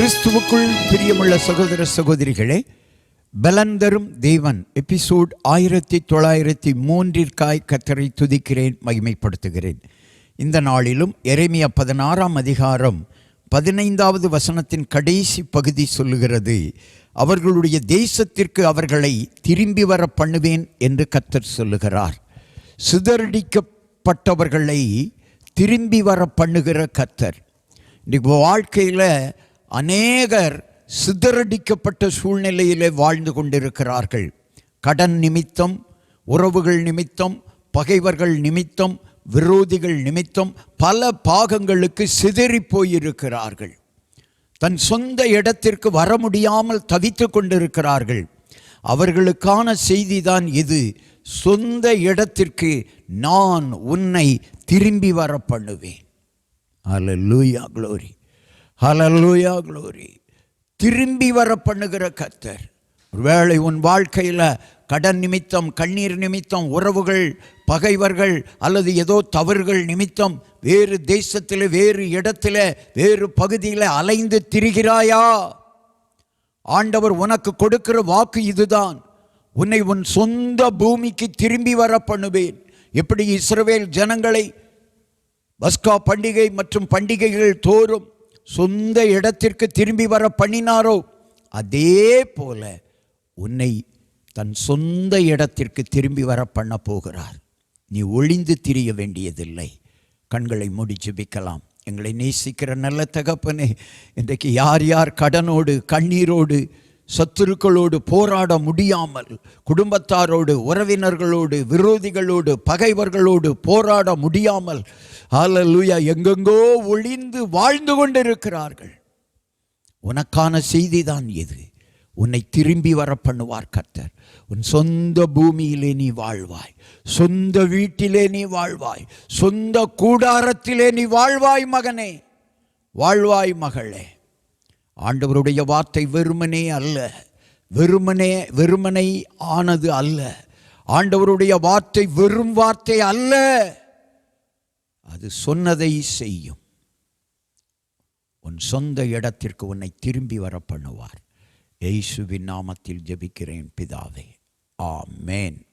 கிறிஸ்துவுக்குள் பிரியமுள்ள சகோதர சகோதரிகளே பலந்தரும் தேவன் எபிசோட் ஆயிரத்தி தொள்ளாயிரத்தி மூன்றிற்காய் கத்தரை துதிக்கிறேன் மகிமைப்படுத்துகிறேன். இந்த நாளிலும் எரேமிய பதினாறாம் அதிகாரம் பதினைந்தாவது வசனத்தின் கடைசி பகுதி சொல்லுகிறது அவர்களுடைய தேசத்திற்கு அவர்களை திரும்பி வர பண்ணுவேன் என்று கத்தர் சொல்லுகிறார். சிதறடிக்கப்பட்டவர்களை திரும்பி வர பண்ணுகிற கத்தர். இன்றைக்கு வாழ்க்கையில் அநேகர் சிதறடிக்கப்பட்ட சூழ்நிலையிலே வாழ்ந்து கொண்டிருக்கிறார்கள். கடன் நிமித்தம் உறவுகள் நிமித்தம் பகைவர்கள் நிமித்தம் விரோதிகள் நிமித்தம் பல பாகங்களுக்கு சிதறி போயிருக்கிறார்கள். தன் சொந்த இடத்திற்கு வர முடியாமல் தவித்து கொண்டிருக்கிறார்கள். அவர்களுக்கான செய்திதான் இது. சொந்த இடத்திற்கு நான் உன்னை திரும்பி வர பண்ணுவேன். லூயா க்ளோரி ஹலலூயா க்ளோரி திரும்பி வர பண்ணுகிற கத்தர் ஒருவேளை உன் வாழ்க்கையில் கடன் நிமித்தம் கண்ணீர் நிமித்தம் உறவுகள் பகைவர்கள் அல்லது ஏதோ தவறுகள் நிமித்தம் வேறு தேசத்தில் வேறு இடத்துல வேறு பகுதியில் அலைந்து திரிகிறாயா? ஆண்டவர் உனக்கு கொடுக்கிற வாக்கு இதுதான். உன்னை உன் சொந்த பூமிக்கு திரும்பி வர பண்ணுவேன் எப்படி இஸ்ரவேல் ஜனங்களை பஸ்கா பண்டிகை மற்றும் பண்டிகைகள் தோறும் சொந்த இடத்திற்கு திரும்பி வர பண்ணினாரோ? அதே போல உன்னை தன் சொந்த இடத்திற்கு திரும்பி வர பண்ண போகிறார். நீ ஒளிந்து திரிய வேண்டியதில்லை. கண்களை மூடி ஜெபிக்கலாம். எங்களை நேசிக்கிற நல்ல தகப்பனே இன்றைக்கு யார் யார் கடனோடு கண்ணீரோடு சத்துருக்களோடு போராட முடியாமல் குடும்பத்தாரோடு உறவினர்களோடு விரோதிகளோடு பகைவர்களோடு போராட முடியாமல் ஹalleluya எங்கெங்கோ ஒளிந்து வாழ்ந்து கொண்டிருக்கிறார்கள். உனக்கான செய்திதான் இது. உன்னை திரும்பி வர பண்ணுவார் கர்த்தர். உன் சொந்த பூமியிலே நீ வாழ்வாய். சொந்த வீட்டிலே நீ வாழ்வாய். சொந்த கூடாரத்திலே நீ வாழ்வாய் மகனே. வாழ்வாய் மகளே. ஆண்டவருடைய வார்த்தை வெறுமனே அல்ல. வெறுமனே வெறுமனை ஆனது அல்ல. ஆண்டவருடைய வார்த்தை வெறும் வார்த்தை அல்ல. அது சொன்னதை செய்யும். உன் சொந்த இடத்திற்கு உன்னை திரும்பி வர பண்ணுவார். எய்சுவின் நாமத்தில் ஜெபிக்கிறேன் பிதாவே. ஆமேன்.